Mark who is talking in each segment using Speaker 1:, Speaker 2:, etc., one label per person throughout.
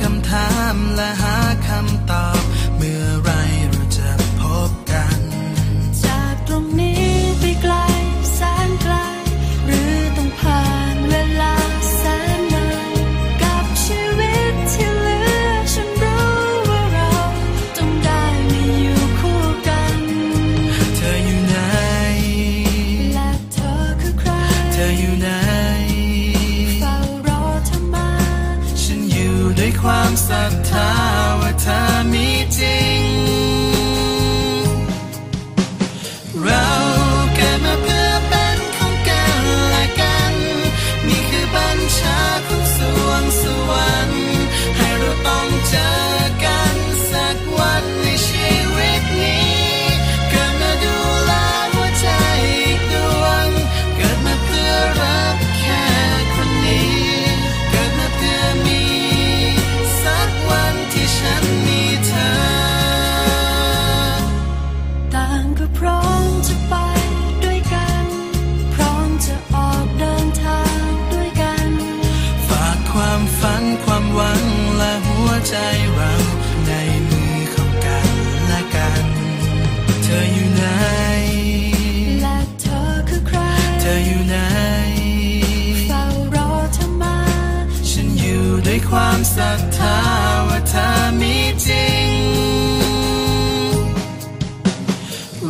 Speaker 1: คำถามและหาคำตอบ ศรัทธาว่าเธอมีจริง ใจเราในมือของกันและกัน เธออยู่ไหน แล
Speaker 2: ะเธอคือใคร เธ
Speaker 1: ออยู่ไหนเฝ้
Speaker 2: ารอเธอมา
Speaker 1: ฉันอยู่ด้วยความศรัทธาว่าเธอมีจริง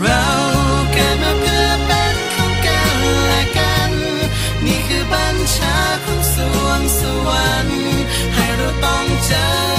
Speaker 1: เราเกิดมาเพื่อเป็นของกันและกัน นี่คือบัญชาของสวงสวรรค์ให้เราต้องเจอ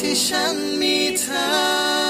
Speaker 1: 天神秘ฉั